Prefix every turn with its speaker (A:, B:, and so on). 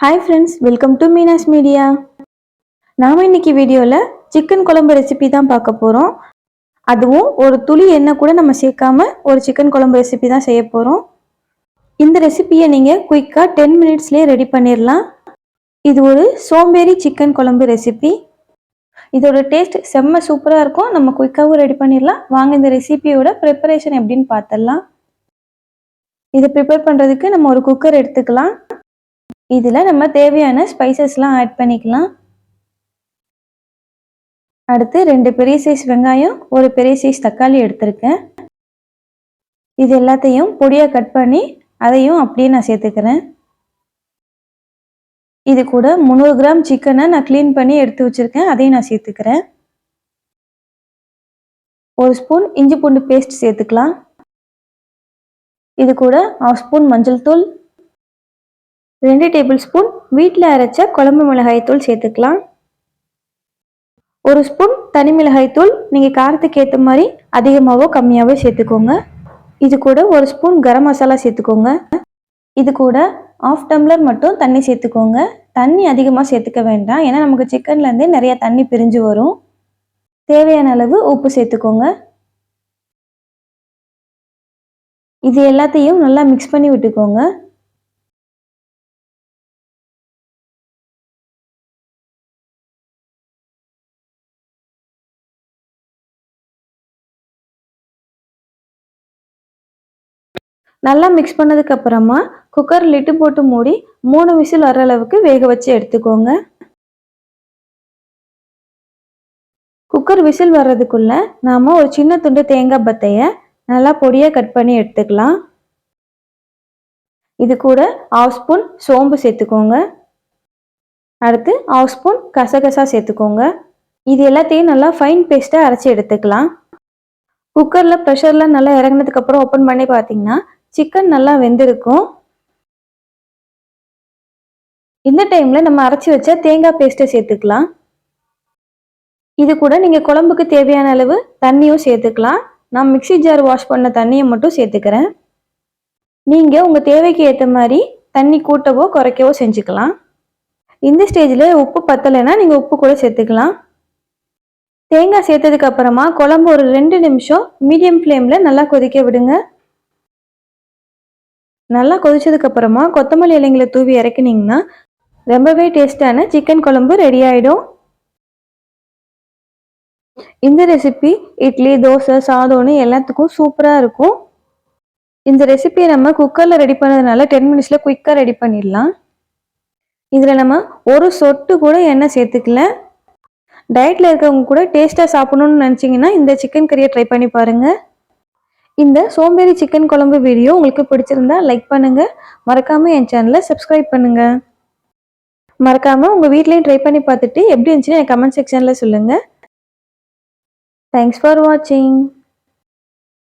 A: Hi friends welcome to Meena's media நாம் இன்னைக்கு வீடியோவில் சிக்கன் குழம்பு ரெசிபி தான் பார்க்க போகிறோம் அதுவும் ஒரு துளி எண்ணெய் கூட நம்ம சேர்க்காம ஒரு சிக்கன் குழம்பு ரெசிபி தான் செய்ய போகிறோம் இந்த ரெசிபியை நீங்கள் குயிக்காக டென் மினிட்ஸ்லேயே ரெடி பண்ணிடலாம் இது ஒரு சோம்பேறி சிக்கன் குழம்பு ரெசிபி இதோட டேஸ்ட் செம்ம சூப்பராக இருக்கும். நம்ம குயிக்காகவும் ரெடி பண்ணிடலாம் வாங்க இந்த ரெசிபியோட ப்ரிப்பரேஷன் எப்படின்னு பார்த்துடலாம் இதை ப்ரிப்பேர் பண்ணுறதுக்கு நம்ம ஒரு குக்கர் எடுத்துக்கலாம். இதில் நம்ம தேவையான ஸ்பைசஸ்லாம் ஆட் பண்ணிக்கலாம். அடுத்து ரெண்டு பெரிய சைஸ் வெங்காயம் ஒரு பெரிய சைஸ் தக்காளி எடுத்திருக்கேன். இது எல்லாத்தையும் பொடியாக கட் பண்ணி அதையும் அப்படியே நான் சேர்த்துக்கிறேன். இது கூட முந்நூறு கிராம் சிக்கனை நான் க்ளீன் பண்ணி எடுத்து வச்சுருக்கேன். அதையும் நான் சேர்த்துக்கிறேன். ஒரு ஸ்பூன் இஞ்சி பூண்டு பேஸ்ட் சேர்த்துக்கலாம். இது கூட ஆஃப் ஸ்பூன் மஞ்சள் தூள் ரெண்டு டேபிள் ஸ்பூன் வீட்டில் அரைச்ச குழம்பு மிளகாய்த்தூள் சேர்த்துக்கலாம். ஒரு ஸ்பூன் தனி மிளகாய்த்தூள் நீங்கள் காரத்துக்கு ஏற்ற மாதிரி அதிகமாகவோ கம்மியாகவோ சேர்த்துக்கோங்க. இது கூட ஒரு ஸ்பூன் கரம் மசாலா சேர்த்துக்கோங்க. இது கூட ஆஃப் டம்ளர் மட்டும் தண்ணி சேர்த்துக்கோங்க. தண்ணி அதிகமாக சேர்த்துக்க வேண்டாம். ஏன்னா நமக்கு சிக்கன்லேருந்து நிறைய தண்ணி பிரிஞ்சு வரும். தேவையான அளவு உப்பு சேர்த்துக்கோங்க. இது எல்லாத்தையும் நல்லா மிக்ஸ் பண்ணி விட்டுக்கோங்க. நல்லா மிக்ஸ் பண்ணதுக்கப்புறமா குக்கர் லிட்டு போட்டு மூடி மூணு விசில் வர அளவுக்கு வேக வச்சு எடுத்துக்கோங்க. குக்கர் விசில் வர்றதுக்குள்ள நாம் ஒரு சின்ன துண்டு தேங்காய் பத்தையை நல்லா பொடியாக கட் பண்ணி எடுத்துக்கலாம். இது கூட ஆஃப் ஸ்பூன் சோம்பு சேர்த்துக்கோங்க. அடுத்து ஆஃப் ஸ்பூன் கசகசா சேர்த்துக்கோங்க. இது எல்லாத்தையும் நல்லா ஃபைன் பேஸ்ட்டாக அரைச்சி எடுத்துக்கலாம். குக்கரில் ப்ரெஷர்லாம் நல்லா இறங்கினதுக்கப்புறம் ஓப்பன் பண்ணி பார்த்தீங்கன்னா சிக்கன் நல்லா வெந்திருக்கும். இந்த டைமில் நம்ம அரைச்சி வச்ச தேங்காய் பேஸ்ட்டை சேர்த்துக்கலாம். இது கூட நீங்கள் குழம்புக்கு தேவையான அளவு தண்ணியும் சேர்த்துக்கலாம். நான் மிக்சி ஜார் வாஷ் பண்ண தண்ணியை மட்டும் சேர்த்துக்கிறேன். நீங்கள் உங்கள் தேவைக்கு ஏற்ற மாதிரி தண்ணி கூட்டவோ குறைக்கவோ செஞ்சுக்கலாம். இந்த ஸ்டேஜில் உப்பு பத்தலைன்னா நீங்கள் உப்பு கூட சேர்த்துக்கலாம். தேங்காய் சேர்த்ததுக்கு அப்புறமா குழம்பு ஒரு ரெண்டு நிமிஷம் மீடியம் ஃப்ளேமில் நல்லா கொதிக்க விடுங்க. நல்லா கொதிச்சதுக்கு அப்புறமா கொத்தமல்லி இலைங்களை தூவி இறக்குனீங்கன்னா ரொம்பவே டேஸ்டான சிக்கன் குழம்பு ரெடி ஆகிடும் இந்த ரெசிபி இட்லி தோசை சாதம்னு எல்லாத்துக்கும் சூப்பராக இருக்கும். இந்த ரெசிபியை நம்ம குக்கரில் ரெடி பண்ணதுனால டென் மினிட்ஸில் குயிக்காக ரெடி பண்ணிடலாம். இதில் நம்ம ஒரு சொட்டு கூட எண்ணெய் சேர்த்துக்கல. டயட்டில் இருக்கவங்க கூட டேஸ்ட்டாக சாப்பிடணும்னு நினச்சிங்கன்னா இந்த சிக்கன் கறியை ட்ரை பண்ணி பாருங்கள் இந்த சோம்பேறி சிக்கன் குழம்பு வீடியோ உங்களுக்கு பிடிச்சிருந்தா லைக் பண்ணுங்கள் மறக்காமல் என் சேனலை சப்ஸ்கிரைப் பண்ணுங்கள் மறக்காமல் உங்கள் வீட்லேயும் ட்ரை பண்ணி பார்த்துட்டு எப்படி இருந்துச்சுன்னு என் கமெண்ட் செக்ஷனில் சொல்லுங்கள் தேங்க்ஸ் ஃபார் வாட்சிங்